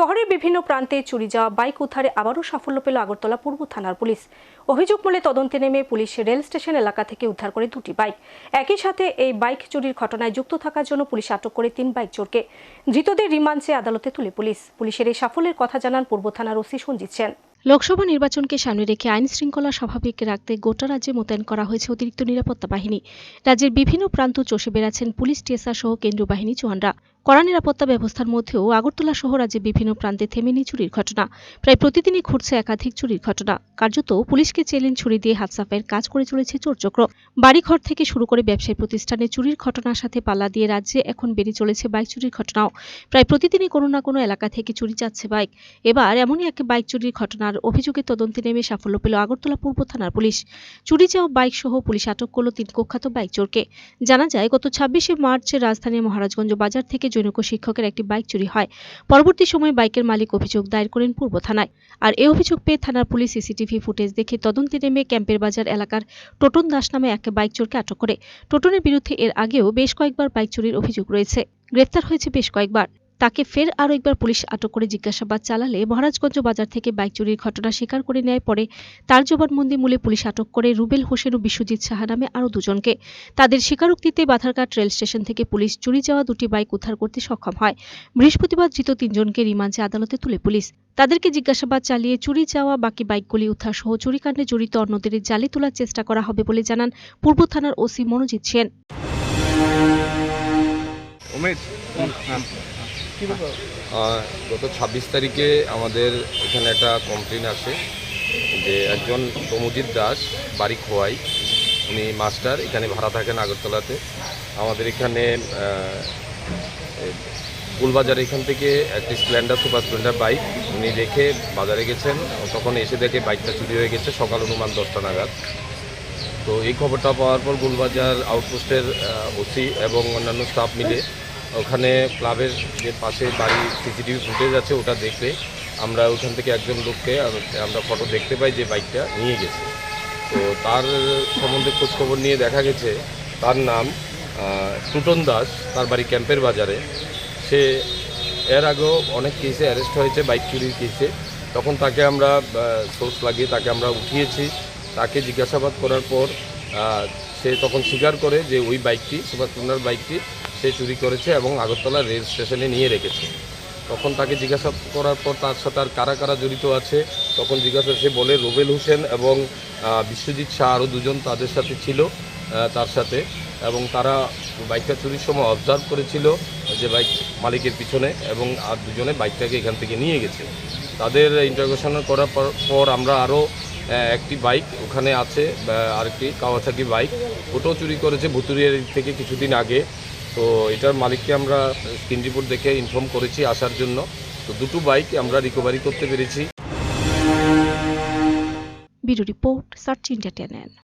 শহরের বিভিন্ন প্রান্তে চুরি যাওয়া বাইক উদ্ধারে আবারও সাফল্য পেল আগরতলা পূর্ব থানার পুলিশ। অভিযোগ মূলে তদন্তে নেমে পুলিশ রেল স্টেশন এলাকা থেকে উদ্ধার করে দুটি বাইক। একই সাথে এই বাইক চুরির ঘটনায় যুক্ত থাকার জন্য পুলিশ আটক করে তিন বাইক চোরকে। ধৃতদের রিমান্ডে আদালতে তুলে পুলিশ। পুলিশের এই সাফল্যের কথা জানান পূর্ব থানার ওসি সঞ্জিত সেন। লোকসভা নির্বাচনকে সামনে রেখে আইন শৃঙ্খলা স্বাভাবিক রাখতে গোটা রাজ্যে মোতায়েন করা হয়েছে অতিরিক্ত নিরাপত্তা বাহিনী। রাজ্যের বিভিন্ন প্রান্ত চষে বেড়াচ্ছেন পুলিশ, টিএসআর সহ কেন্দ্রীয় বাহিনী জওয়ানরা। কড়া নিরাপত্তা ব্যবস্থার মধ্যেও আগরতলা সহ রাজ্যের বিভিন্ন প্রান্তে থেমেনি চুরির ঘটনা। প্রায় প্রতিদিনই ঘটছে একাধিক চুরির ঘটনা। কার্যত পুলিশকে চ্যালেঞ্জ ছুরি দিয়ে হাত সাফাইয়ের কাজ করে চলেছে চোরচক্র। বাড়িঘর থেকে শুরু করে ব্যবসায়ী প্রতিষ্ঠানে চুরির ঘটনার সাথে পাল্লা দিয়ে রাজ্যে এখন বেড়ে চলেছে বাইক চুরির ঘটনাও। প্রায় প্রতিদিনই কোনো না কোনো এলাকা থেকে চুরি যাচ্ছে বাইক। এবার এমনই এক বাইক চুরির ঘটনার অভিযোগে তদন্তে নেমে সাফল্য পেল আগরতলা পূর্ব থানার পুলিশ। চুরি যাওয়া বাইক সহ পুলিশ আটক করল তিন কুখ্যাত বাইক চোরকে। জানা যায়, গত ছাব্বিশে মার্চ রাজধানীর মহারাজগঞ্জ বাজার থেকে জনৈক শিক্ষকের একটি বাইক চুরি হয়। পরবর্তী সময়ে বাইকের মালিক অভিযোগ দায়ের করেন পূর্ব থানায়। আর এই অভিযোগ পেয়ে থানার পুলিশ সিসিটিভি ফুটেজ দেখে তদন্তে নেমে ক্যাম্পের বাজার এলাকার টোটন দাস নামে এক বাইক চোরকে আটক করে। টোটনের বিরুদ্ধে এর আগেও বেশ কয়েকবার বাইক চুরির অভিযোগ রয়েছে। গ্রেফতার হয়েছে বেশ কয়েকবার। তাকে ফের আরও একবার পুলিশ আটক করে জিজ্ঞাসাবাদ চালালে মহারাজগঞ্জ বাজার থেকে বাইক চুরির ঘটনা স্বীকার করে নেয় পরে তার জবানবন্দি মূলে পুলিশ আটক করে রুবেল হোসেন ও বিশ্বজিৎ সাহা নামে আরও দুজনকে। তাদের স্বীকারোক্তিতে বাধারঘাট রেল স্টেশন থেকে পুলিশ চুরি যাওয়া দুটি বাইক উদ্ধার করতে সক্ষম হয়। বৃহস্পতিবার ধৃত তিনজনকে রিমান্ডে আদালতে তুলে পুলিশ। তাদেরকে জিজ্ঞাসাবাদ চালিয়ে চুরি যাওয়া বাকি বাইকগুলি উদ্ধার সহ চুরিকাণ্ডে জড়িত অন্যদের জালে তোলার চেষ্টা করা হবে বলে জানান পূর্ব থানার ওসি মনোজিৎ সেন। গত ছাব্বিশ তারিখে আমাদের এখানে একটা কমপ্লেন আসে যে একজন তমুজিৎ দাস, বাড়ি খোয়াই। উনি মাস্টার, এখানে ভাড়া থাকেন আগরতলাতে। আমাদের এখানে ফুলবাজার এখান থেকে একটি স্প্লেন্ডার, সুপার স্প্লেন্ডার বাইক উনি রেখে বাজারে গেছেন। তখন এসে দেখে বাইকটা চুরি হয়ে গেছে, সকাল অনুমান দশটা নাগাদ। তো এই খবরটা পাওয়ার পর গুলবাজার আউটপোস্টের ওসি এবং অন্যান্য স্টাফ মিলে ওখানে ক্লাবের যে পাশে বাড়ি সিসিটিভি ফুটেজ আছে, ওটা দেখে আমরা ওখান থেকে একজন লোককে আমরা ফটো দেখতে পাই যে বাইকটা নিয়ে গেছে। তো তার সম্বন্ধে খোঁজখবর নিয়ে দেখা গেছে, তার নাম টুটন দাস, তার বাড়ি ক্যাম্পের বাজারে। সে, এর আগেও অনেক কেসে অ্যারেস্ট হয়েছে বাইক চুরির কেসে তখন তাকে আমরা সোর্স লাগিয়ে তাকে আমরা উঠিয়েছি। তাকে জিজ্ঞাসাবাদ করার পর সে তখন স্বীকার করে যে ওই বাইকটি স্প্লেন্ডার বাইকটি সে চুরি করেছে এবং আগরতলা রেল স্টেশনে নিয়ে রেখেছে। তখন তাকে জিজ্ঞাসা করার পর তার সাথে আর কারা কারা জড়িত আছে, তখন জিজ্ঞাসা সে বলে, রুবেল হোসেন এবং বিশ্বজিৎ শাহ আরও দুজন তাদের সাথে ছিল তার সাথে। এবং তারা বাইকটা চুরির সময় অবজার্ভ করেছিল যে বাইক মালিকের পিছনে এবং আর দুজনে বাইকটাকে এখান থেকে নিয়ে গেছে। তাদের ইন্টারোগেশন করার পর- আমরা আরও একটি বাইক ওখানে আছে আরেকটি কাওয়াসাকি বাইক। ওটাও চুরি করেছে ভুতুরিয়ার থেকে কিছুদিন আগে। তো এটার মালিককে আমরা স্ক্রিন রিপোর্ট দেখে ইনফর্ম করেছি আসার জন্য। তো দুটো বাইক আমরা রিকভারি করতে পেরেছি। Bureau report, search channel